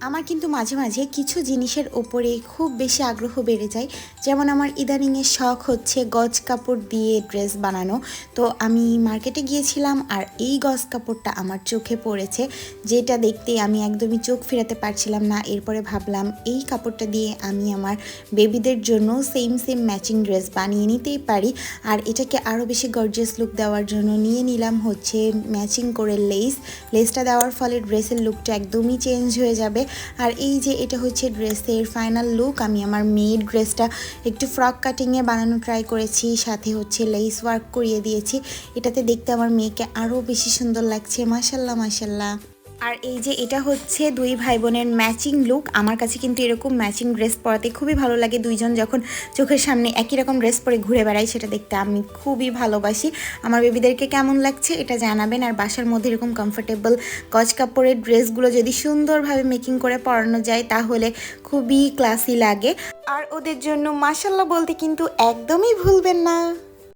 আমার কিন্তু মাঝে মাঝে কিছু জিনিসের ওপরে খুব বেশি আগ্রহ বেড়ে যায়। যেমন আমার ইদানিংয়ের শখ হচ্ছে গজ কাপড় দিয়ে ড্রেস বানানো। তো আমি মার্কেটে গিয়েছিলাম আর এই গজ কাপড়টা আমার চোখে পড়েছে। যেটা দেখতে আমি একদমই চোখ ফেরাতে পারছিলাম না। এরপরে ভাবলাম এই কাপড়টা দিয়ে আমি আমার বেবিদের জন্য সেম সেম ম্যাচিং ড্রেস বানিয়ে নিতেই পারি। আর এটাকে আরও বেশি গর্জিয়াস লুক দেওয়ার জন্য নিয়ে নিলাম হচ্ছে ম্যাচিং করে লেস লেসটা দেওয়ার ফলে ড্রেসের লুকটা একদমই চেঞ্জ হয়ে যাবে। আর এই যে এটা হচ্ছে ড্রেসের ফাইনাল লুক আমি আমার মেয়ের ড্রেসটা একটু ফ্রক কাটিংয়ে বানানো ট্রাই করেছি, সাথে হচ্ছে লেস ওয়ার্ক করিয়ে দিয়েছি। এটাতে দেখতে আমার মেয়েকে আরও বেশি সুন্দর লাগছে মাসাল্লাহ মাসাল্লাহ আর এই যে এটা হচ্ছে দুই ভাই বোনের ম্যাচিং লুক আমার কাছে কিন্তু এরকম ম্যাচিং ড্রেস পরাতে খুবই ভালো লাগে। দুইজন যখন চোখের সামনে একই রকম ড্রেস পরে ঘুরে বেড়াই, সেটা দেখতে আমি খুবই ভালোবাসি। আমার বেবিদেরকে কেমন লাগছে এটা জানাবেন। আর বাসার মধ্যে এরকম কমফোর্টেবল গজ কাপড়ের ড্রেসগুলো যদি সুন্দরভাবে মেকিং করে পরানো যায়, তাহলে খুবই ক্লাসি লাগে। আর ওদের জন্য মাসাল্লাহ বলতে কিন্তু একদমই ভুলবেন না।